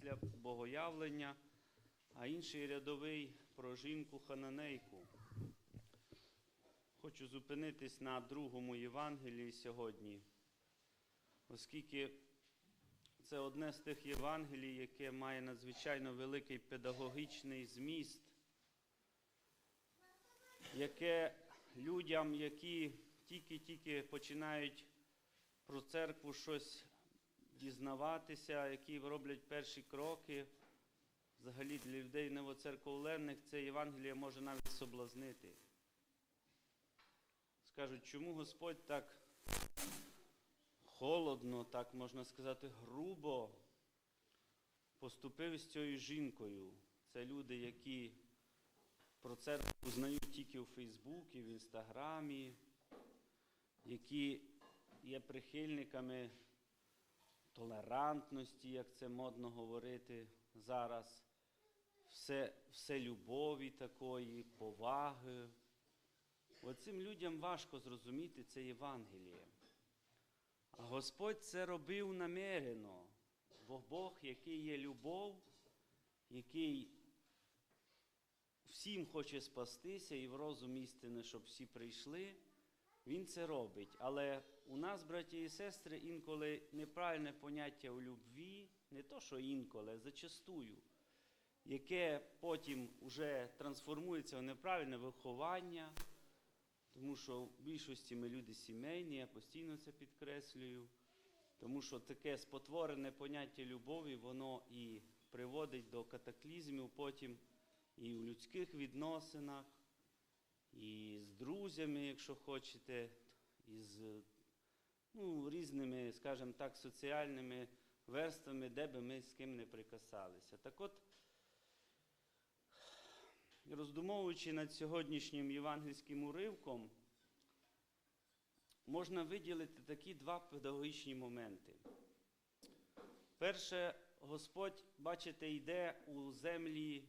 після богоявлення, а інший рядовий про жінку Хананейку. Хочу зупинитись на другому Євангелії сьогодні, оскільки це одне з тих Євангелій, яке має надзвичайно великий педагогічний зміст, яке людям, які тільки-тільки починають про церкву щось дізнаватися, які роблять перші кроки, взагалі для людей новоцерковлених це Євангеліє може навіть соблазнити. Скажуть, чому Господь так холодно, так можна сказати, грубо поступив з цією жінкою. Це люди, які про церкву знають тільки у Фейсбуці, в Інстаграмі, які є прихильниками толерантності, як це модно говорити зараз, все, все любові такої, поваги. Оцим людям важко зрозуміти це Євангеліє. А Господь це робив намерено, бо Бог, який є любов, який всім хоче спастися і в розум істини, щоб всі прийшли, Він це робить. Але у нас, браті і сестри, інколи неправильне поняття у любві, не то, що інколи, а зачастую, яке потім вже трансформується в неправильне виховання. Тому що в більшості ми люди сімейні, я постійно це підкреслюю. Тому що таке спотворене поняття любові, воно і приводить до катаклізмів потім і в людських відносинах, і з друзями, якщо хочете, і з ну, різними, скажімо так, соціальними верствами, де би ми з ким не прикасалися. Так от, роздумовуючи над сьогоднішнім євангельським уривком, можна виділити такі два педагогічні моменти. Перше, Господь, бачите, йде у землі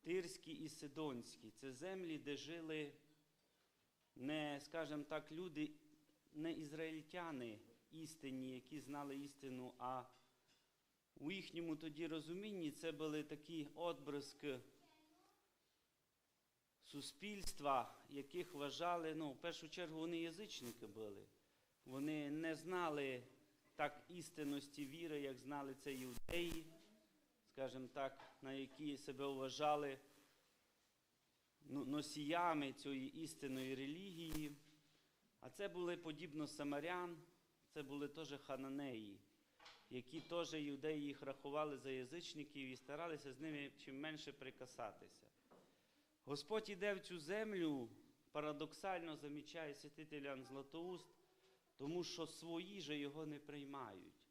Тирські і Сидонські. Це землі, де жили не, скажімо так, люди, не ізраїльтяни істинні, які знали істину, а у їхньому тоді розумінні це були такі отбриски суспільства, яких вважали, ну, в першу чергу, вони язичники були. Вони не знали так істинності віри, як знали це іудеї, скажімо так, на які себе вважали ну, носіями цієї істинної релігії. А це були подібно самарян, це були теж хананеї, які теж іудеї їх рахували за язичників і старалися з ними чим менше прикасатися. Господь іде в цю землю, парадоксально замічає святителя Златоуст, тому що свої же його не приймають.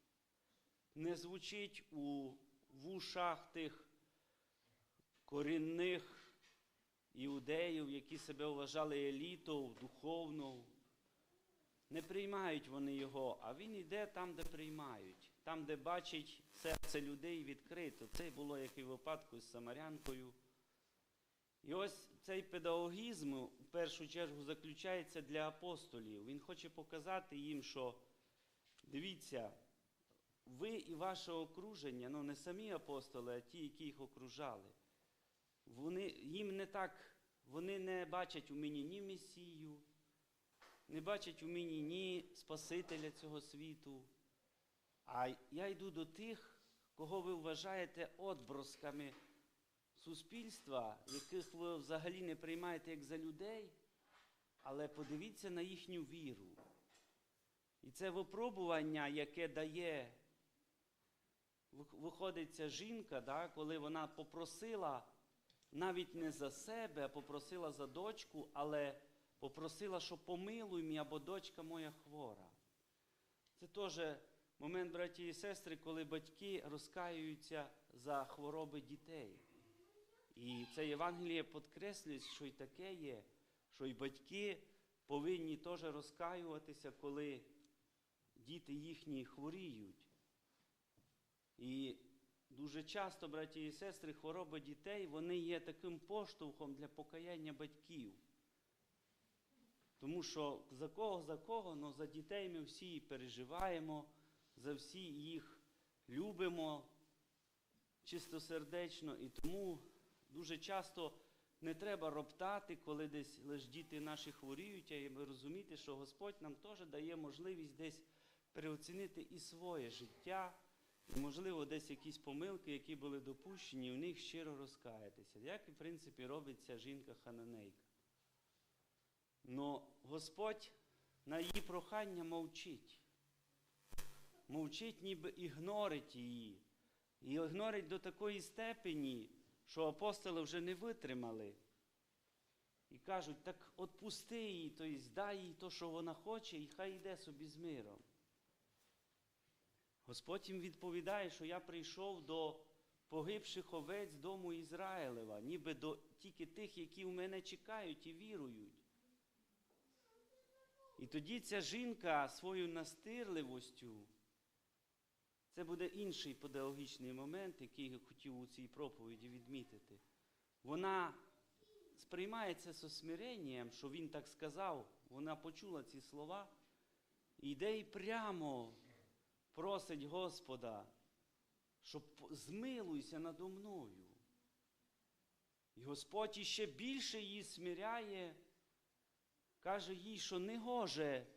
Не звучить у вушах тих корінних іудеїв, які себе вважали елітою, духовною. Не приймають вони його, а він йде там, де приймають, там, де бачить серце людей відкрито. Це було як і в випадку з Самарянкою. І ось цей педагогізм в першу чергу заключається для апостолів. Він хоче показати їм, що дивіться, ви і ваше окруження, ну не самі апостоли, а ті, які їх окружали, вони, їм не так, вони не бачать у мені ні Месію, не бачать у мені ні Спасителя цього світу. А я йду до тих, кого ви вважаєте отбросками суспільства, яких ви взагалі не приймаєте як за людей, але подивіться на їхню віру. І це випробування, яке дає, виходить ця жінка, да, коли вона попросила навіть не за себе, а попросила за дочку, але попросила, що помилуй мені, або дочка моя хвора. Це теж момент, браті і сестри, коли батьки розкаюються за хвороби дітей. І це Євангеліє підкреслює, що й таке є, що й батьки повинні теж розкаюватися, коли діти їхні хворіють. І дуже часто, браті і сестри, хвороби дітей, вони є таким поштовхом для покаяння батьків. Тому що за кого, за кого, але за дітей ми всі переживаємо, за всі їх любимо, чистосердечно, і тому дуже часто не треба роптати, коли десь лиш діти наші хворіють, а розуміти, що Господь нам теж дає можливість десь переоцінити і своє життя, і, можливо, десь якісь помилки, які були допущені, в них щиро розкаятися. Як, в принципі, робить ця жінка Хананейка. Но Господь на її прохання мовчить. Мовчить, ніби ігнорить її. І ігнорить до такої степені, що апостоли вже не витримали. І кажуть, так отпусти її, тобто дай їй то, що вона хоче, і хай йде собі з миром. Господь їм відповідає, що я прийшов до погибших овець дому Ізраїлева, ніби до тільки тих, які в мене чекають і вірують. І тоді ця жінка своєю настирливостю, це буде інший педагогічний момент, який я хотів у цій проповіді відмітити. Вона сприймає це з смиренням, що він так сказав, вона почула ці слова, і йде і прямо просить Господа, щоб змилуйся надо мною. І Господь іще більше її смиряє, каже їй, що не гоже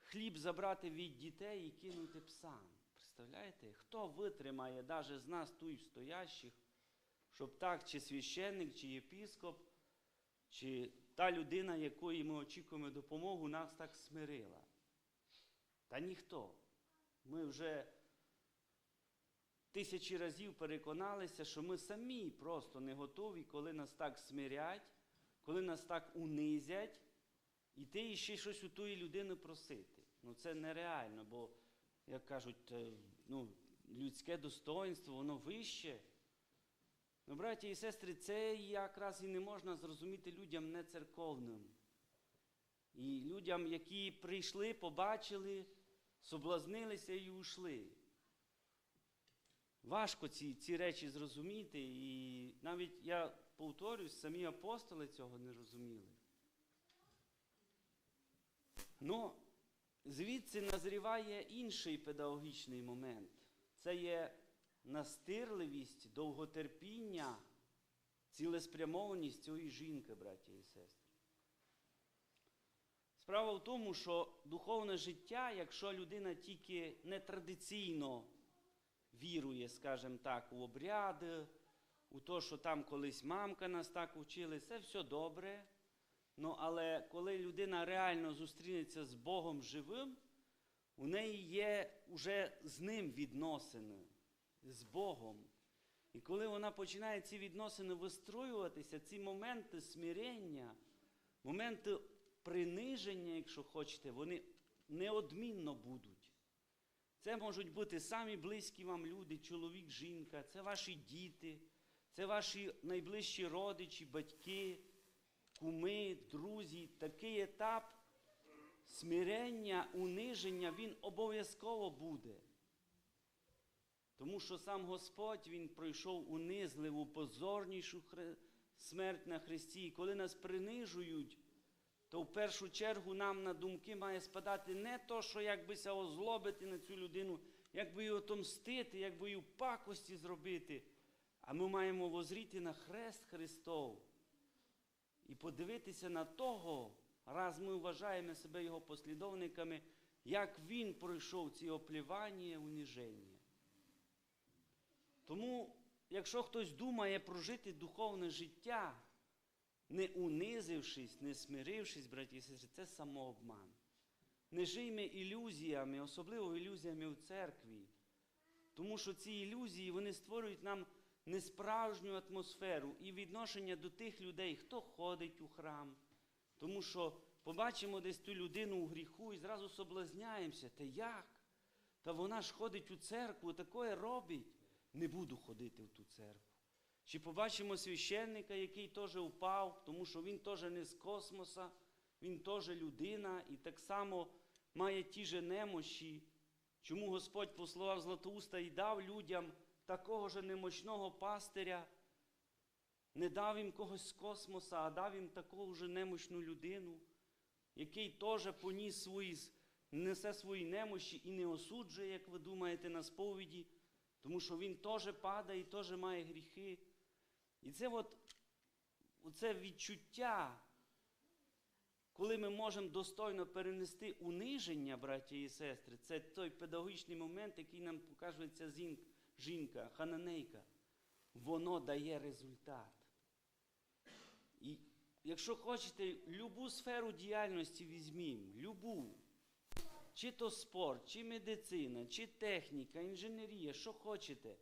хліб забрати від дітей і кинути псам. Представляєте, хто витримає навіть з нас тут стоящих, щоб так, чи священник, чи єпіскоп, чи та людина, якої ми очікуємо допомогу, нас так смирила? Та ніхто. Ми вже тисячі разів переконалися, що ми самі просто не готові, коли нас так смирять, коли нас так унизять, і ще щось у тої людини просити. Ну це нереально, бо, як кажуть, е, ну, людське достоинство, воно вище. Ну, браті і сестри, це якраз і не можна зрозуміти людям не церковним. І людям, які прийшли, побачили, соблазнилися і ушли. Важко ці, ці речі зрозуміти, і навіть я повторюсь, самі апостоли цього не розуміли. Ну, звідси назріває інший педагогічний момент. Це є настирливість, довготерпіння, цілеспрямованість цієї жінки, браті і сестри. Справа в тому, що духовне життя, якщо людина тільки нетрадиційно вірує, скажімо так, у обряди, у те, що там колись мамка нас так вчили, це все добре. Ну, але коли людина реально зустрінеться з Богом живим, у неї є вже з ним відносини, з Богом. І коли вона починає ці відносини вистроюватися, ці моменти смирення, моменти приниження, якщо хочете, вони неодмінно будуть. Це можуть бути самі близькі вам люди, чоловік, жінка, це ваші діти, це ваші найближчі родичі, батьки, куми, друзі. Такий етап смирення, униження, він обов'язково буде. Тому що сам Господь Він пройшов унизливу, позорнішу смерть на Христі. І коли нас принижують, то в першу чергу нам на думки має спадати не то, що якбися озлобити на цю людину, як би її отомстити, як би її в пакості зробити. А ми маємо возріти на хрест Христов і подивитися на того, раз ми вважаємо себе його послідовниками, як він пройшов ці оплівання, уніження. Тому, якщо хтось думає прожити духовне життя, не унизившись, не смирившись, браті і сестри, це самообман. Не жиймо ілюзіями, особливо ілюзіями в церкві. Тому що ці ілюзії вони створюють нам несправжню атмосферу і відношення до тих людей, хто ходить у храм. Тому що побачимо десь ту людину у гріху і зразу соблазняємося. Та як? Та вона ж ходить у церкву, такое робить. Не буду ходити в ту церкву. Чи побачимо священника, який теж впав, тому що він теж не з космоса, він теж людина і так само має ті же немощі. Чому Господь послав Златоуста і дав людям такого ж немощного пастиря, не дав їм когось з космоса, а дав їм таку ж немощну людину, який теж поніс свої, несе свої немощі і не осуджує, як ви думаєте, на сповіді Тому що він теж падає і теж має гріхи. І це от, оце відчуття, коли ми можемо достойно перенести униження, браті і сестри, це той педагогічний момент, який нам показує ця зін- жінка, хананейка. Воно дає результат. І якщо хочете, любу сферу діяльності візьмімо, любу. Чи то спорт, чи медицина, чи техніка, інженерія, що хочете.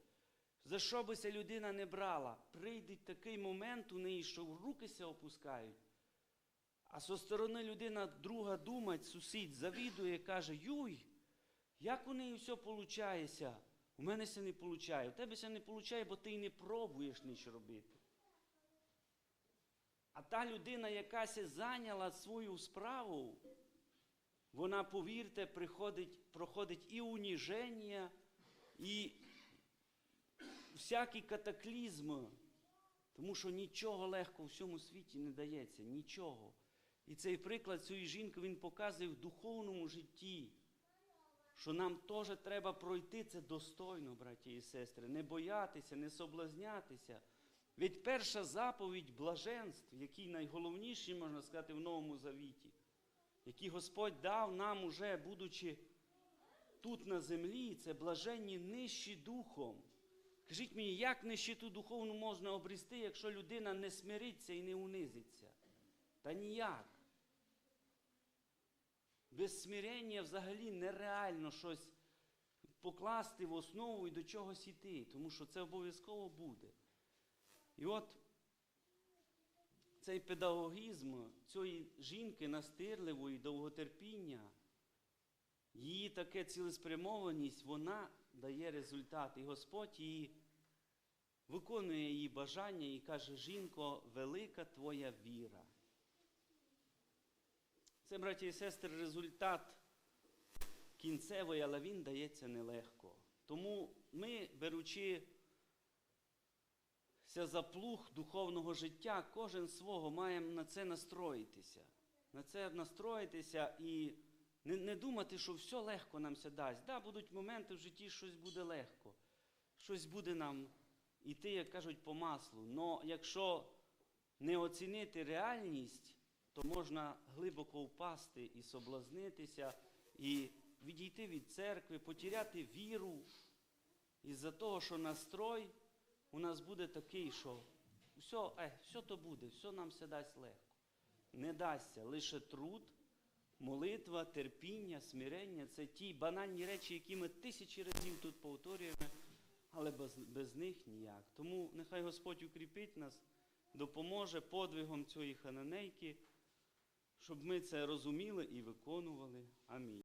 За що би ця людина не брала, прийде такий момент у неї, що руки се опускають. А со сторони людина друга думать, сусід, завідує, каже, Юй, як у неї все виходить? У мене це не виходить. У тебе це не виходить, бо ти й не пробуєш нічого робити. А та людина, яка се зайняла свою справу, вона, повірте, приходить, проходить і уніження, і всякі катаклізми. Тому що нічого легко в всьому світі не дається, нічого. І цей приклад цієї жінки він показує в духовному житті, що нам теж треба пройти це достойно, браті і сестри, не боятися, не соблазнятися. Ведь перша заповідь блаженств, який найголовніший, можна сказати, в Новому Завіті, який Господь дав нам, уже будучи тут на землі, це блаженні нижчі духом. Кажіть мені, як нищиту духовну можна обрісти, якщо людина не смириться і не унизиться? Та ніяк. Без смирення взагалі нереально щось покласти в основу і до чогось іти, тому що це обов'язково буде. І от цей педагогізм цієї жінки настирливої, довготерпіння, її таке цілеспрямованість, вона дає результат. І Господь її виконує її бажання і каже, жінко, велика твоя віра. Це, браті і сестри, результат кінцевий, але він дається нелегко. Тому ми, беручи ся за плуг духовного життя, кожен свого маємо на це настроїтися. На це настроїтися і не, не думати, що все легко нам це дасть. Да, будуть моменти в житті, щось буде легко, щось буде нам іти, як кажуть, по маслу. Но якщо не оцінити реальність, то можна глибоко впасти і соблазнитися, і відійти від церкви, потеряти віру із-за того, що настрой у нас буде такий, що все, е, все то буде, все нам все дасть легко. Не дасться лише труд, молитва, терпіння, смирення це ті банальні речі, які ми тисячі разів тут повторюємо, але без, без них ніяк. Тому нехай Господь укріпить нас, допоможе подвигом цієї хананейки, щоб ми це розуміли і виконували. Амінь.